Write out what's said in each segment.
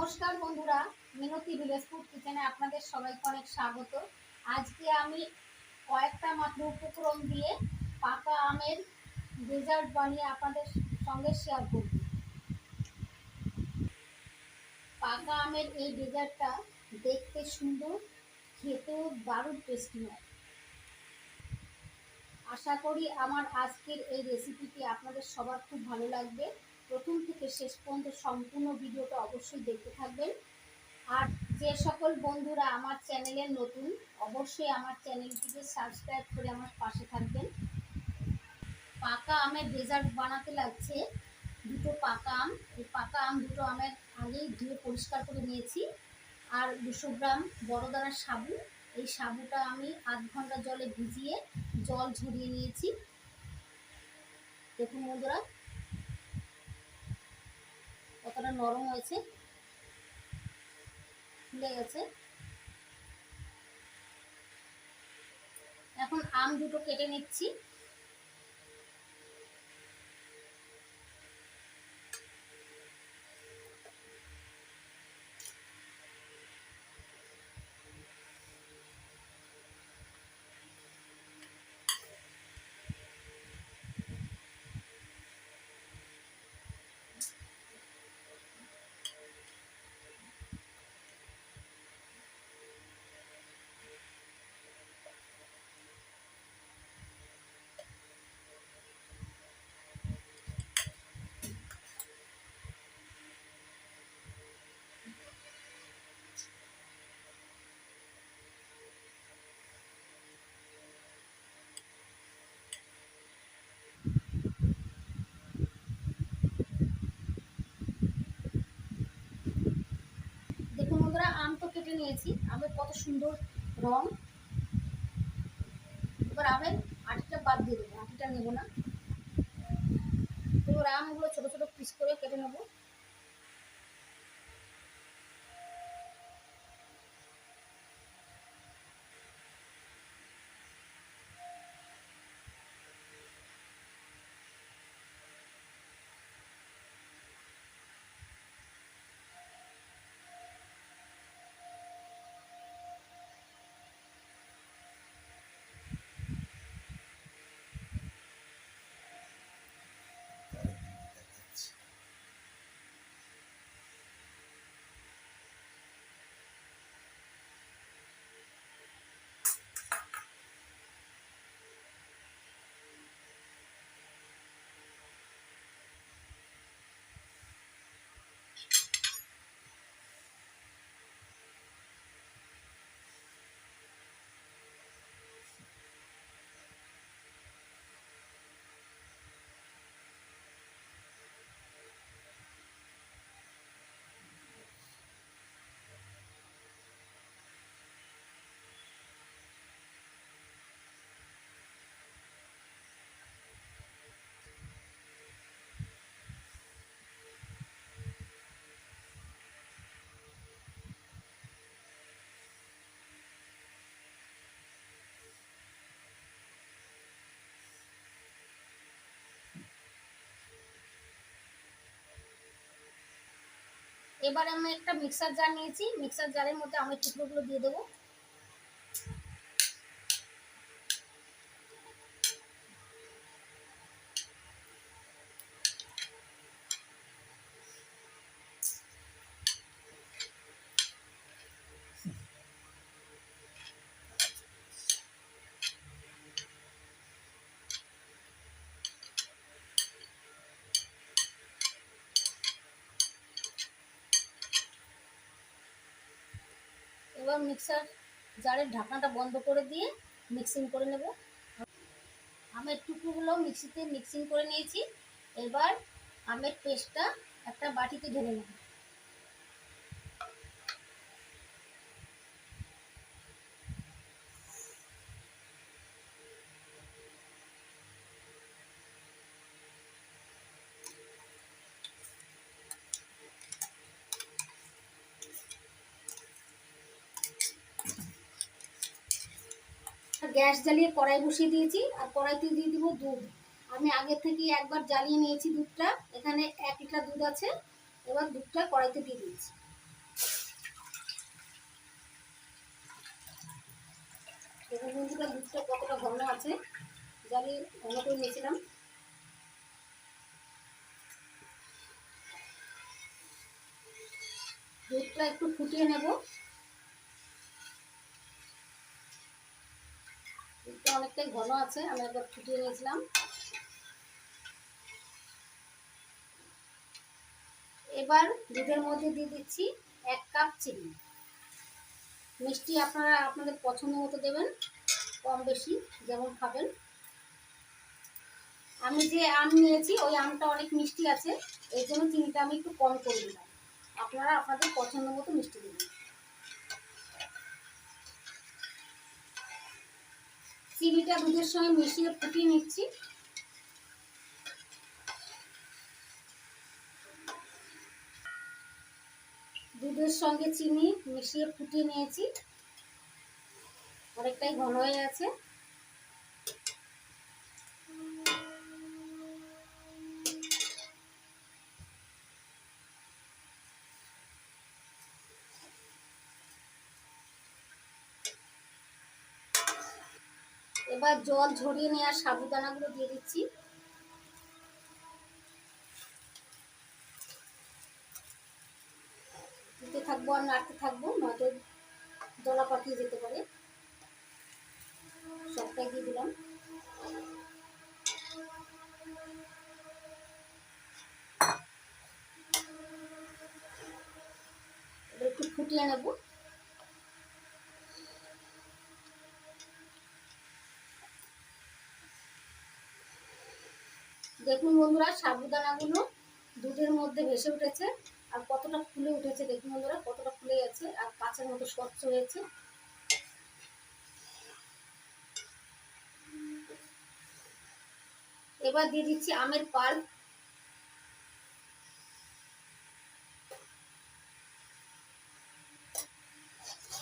নমস্কার বন্ধুরা, মিনতি village food কিচেনে আপনাদের সবাইকে অনেক স্বাগত। আজকে আমি কয়েকটা মাত্র উপকরণ দিয়ে পাকা আমের ডেজার্ট বানিয়ে আপনাদের সঙ্গে শেয়ার করব। পাকা আমের এই ডেজার্টটা দেখতে সুন্দর, খেতেও দারুণ টেস্টি হয়। আশা করি আমার আজকের এই রেসিপিটি আপনাদের সবার খুব ভালো লাগবে। প্রথম থেকে শেষ পর্যন্ত সম্পূর্ণ ভিডিওটা অবশ্যই দেখতে থাকবেন। আর যে সকল বন্ধুরা আমার চ্যানেলে নতুন, অবশ্যই আমার চ্যানেলটিকে সাবস্ক্রাইব করে আমার পাশে থাকবেন। পাকা আমের ডেজার্ট বানাতে লাগছে, দুটো পাকা আম। এই পাকা আম দুটো আমের আগেই ধুয়ে পরিষ্কার করে নিয়েছি। আর দুশো গ্রাম বড় দানার সাবু। এই সাবুটা আমি আধ ঘণ্টা জলে ভিজিয়ে জল ঝরিয়ে নিয়েছি। দেখুন বন্ধুরা কতটা নরম হয়েছে। ফুলে গেছে। এখন আম দুটো কেটে নিচ্ছি দেখুন বন্ধুরা আম তো কেটে নিয়েছি। আমের কত সুন্দর রং। এবার আমের আটিটা বাদ দিয়ে দেবো, আটিটা নেব না। এবার আমগুলো ছোটো ছোটো পিস করে কেটে নেব। এবার আমি একটা মিক্সার জার নিয়েছি। মিক্সার জারের মধ্যে আমি টুকরোগুলো দিয়ে দেবো। এবার মিক্সার জারের ঢাকনাটা বন্ধ করে দিয়ে মিক্সিং করে নেব। আমের টুকরোগুলো মিক্সিতে মিক্সিং করে নিয়েছি। এবার আমের পেস্টটা একটা বাটিতে ঢেলে নেব। গ্যাস জ্বালিয়ে কড়াই বসিয়ে দিয়েছি, আর কড়াইতে দিয়ে দিব দুধ। আমি আগে থেকে একবার জ্বালিয়ে নিয়েছি দুধটা, এখানে এক লিটার দুধ আছে, এবার দুধটা কড়াইতে দিয়ে দিয়েছি বন্ধুটা দুধটা কতটা ঘন আছে, জ্বালিয়ে ঘন করে নিয়েছিলাম। দুধটা একটু ফুটিয়ে নেব। দুধটা অনেকটাই ঘন আছে, আমি একবার ফুটিয়ে নিয়েছিলাম। এবার দুধের মধ্যে দিয়ে দিচ্ছি এক কাপ চিনি। মিষ্টি আপনারা আপনাদের পছন্দ মতো দেবেন, কম বেশি যেমন খাবেন। আমি যে আম নিয়েছি, ওই আমটা অনেক মিষ্টি আছে এই জন্য চিনিটা আমি একটু কম করে দিলাম। আপনারা আপনাদের পছন্দ মতো মিষ্টি দেবেন। চিনিটা দুধের সঙ্গে মিশিয়ে ফুটিয়ে নিচ্ছি। দুধের সঙ্গে চিনি মিশিয়ে ফুটিয়ে নিয়েছি। অনেকটাই ঘন হয়ে আছে এবার জল ঝরিয়ে নেওয়ার সাবুদানাগুলো দিয়ে দিচ্ছি। দিতে থাকব আর নাড়তে থাকব, নয়তো দলা পাকিয়ে যেতে পারে। সবটাই দিয়ে দিলাম। একটু ফুটিয়ে নেব। দেখুন বন্ধুরা, সাবুদানাগুলো দুধের মধ্যে ভেসে উঠেছে আর কতটা ফুলে উঠেছে দেখুন বন্ধুরা, কতটা ফুলে গেছে আর কাঁচের মতো স্বচ্ছ হয়েছে। এবার দিয়ে দিচ্ছি আমের পাল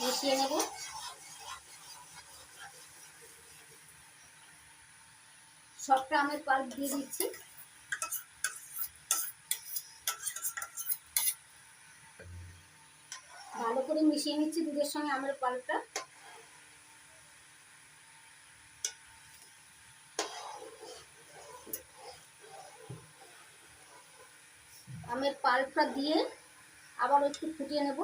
মিশিয়ে নেব। সবটা আমের পাল্প দিয়ে দিচ্ছি। ভালো করে মিশিয়ে নিচ্ছি দুধের সঙ্গে আমের পাল্পটা। আমের পাল্পটা দিয়ে আবার একটু ফুটিয়ে নেব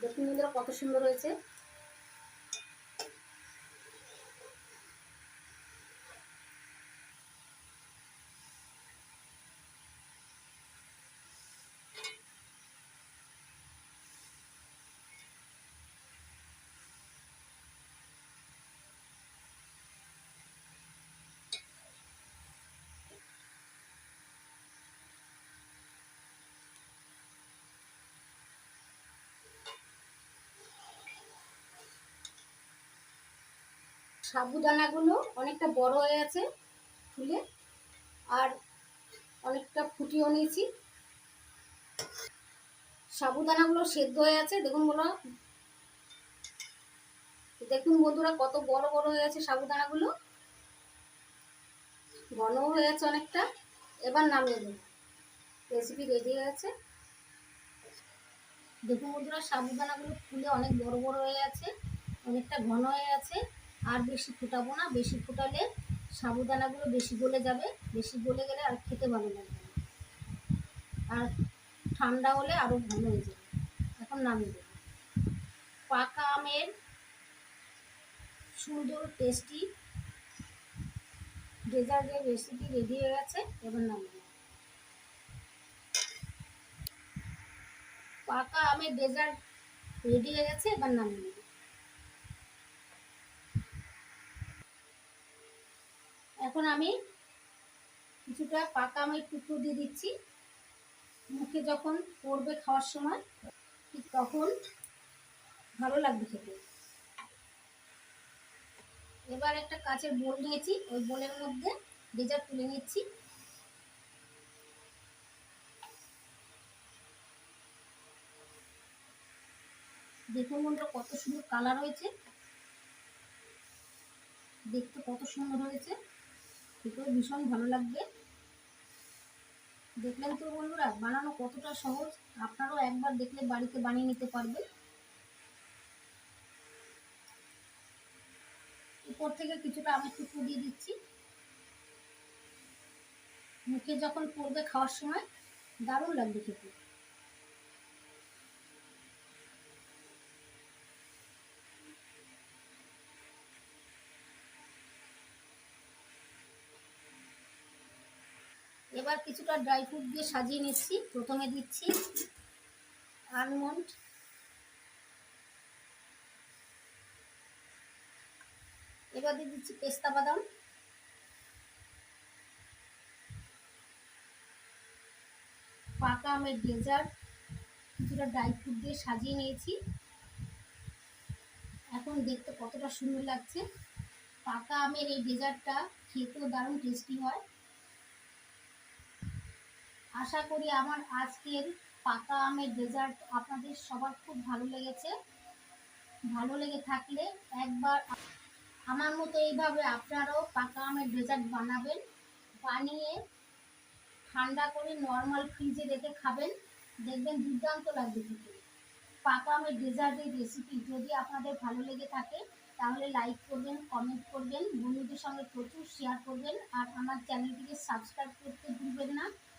দেখুন বন্ধুরা কত সুন্দর হয়েছে। সাবুদানাগুলো অনেকটা বড় হয়ে আছে ফুলে, আর অনেকটা ফুটিয়েও নিয়েছি। সাবুদানাগুলো সেদ্ধ হয়ে আছে, দেখুন বলো। দেখুন বন্ধুরা কত বড় বড় হয়ে আছে সাবুদানাগুলো। ঘন হয়ে আছে অনেকটা। এবার নামিয়ে দেব রেসিপি রেডি হয়ে আছে। দেখুন বন্ধুরা, সাবুদানাগুলো ফুলে অনেক বড় বড় হয়ে আছে, অনেকটা ঘন হয়ে আছে। আর বেশি ফুটাবো না, বেশি ফুটালে সাবুদানাগুলো বেশি গলে যাবে, বেশি গলে গেলে আর খেতে ভালো লাগবে না। আর ঠান্ডা হলে আরও ভালো হয়ে যাবে। এখন নামিয়ে দেবো। পাকা আমের সুন্দর টেস্টি ডেজার্টের রেসিপি রেডি হয়ে গেছে, এবার নামিয়ে পাকা আমের ডেজার্ট রেডি হয়ে গেছে, এবার নামিয়ে দেবো এখন আমি কিছুটা পাকা আমের টুকরো দিয়ে দিচ্ছি। মুখে যখন পড়বে খাওয়ার সময়, ঠিক তখন ভালো লাগবে খেতে। এবার একটা কাঁচের বোল নিয়েছি, ওই বোলের মধ্যে ডেজার্ট তুলে নিচ্ছি। দেখুন বন্ধুরা, কত সুন্দর কালার হয়েছে। দেখতে কত সুন্দর হয়েছে। খেতেও ভীষণ ভালো লাগবে। দেখলেন তো বন্ধুরা, বানানো কতটা সহজ, আপনারাও একবার দেখলে বাড়িতে বানিয়ে নিতে পারবেন। উপর থেকে কিছুটা আমের টুকরো দিয়ে দিচ্ছি। মুখে যখন পড়বে খাওয়ার সময়, দারুণ লাগবে খেতে। এবার কিছুটা ড্রাই ফ্রুট দিয়ে সাজিয়ে নিচ্ছি। প্রথমে দিচ্ছি আলমন্ড এবার দিয়ে দিচ্ছি পেস্তা বাদাম। পাকা আমের ডেজার্ট। কিছুটা ড্রাই ফ্রুট দিয়ে সাজিয়ে নিয়েছি। এখন দেখতে কতটা সুন্দর লাগছে। পাকা আমের এই ডেজার্টটা খেতেও দারুণ টেস্টি হয়। আশা করি আমার আজকের পাকা আমের ডেজার্ট আপনাদের সবার খুব ভালো লেগেছে। ভালো লেগে থাকলে একবার আমার মতো এইভাবে আপনারাও পাকা আমের ডেজার্ট বানাবেন, বানিয়ে ঠান্ডা করে নর্মাল ফ্রিজে রেখে খাবেন। দেখবেন দুর্দান্ত লাগবে খেতে। পাকা আমের ডেজার্টের রেসিপি যদি আপনাদের ভালো লেগে থাকে, তাহলে লাইক করবেন কমেন্ট করবেন, বন্ধুদের সঙ্গে প্রচুর শেয়ার করবেন, আর আমার চ্যানেলটিকে সাবস্ক্রাইব করতে ভুলবেন না।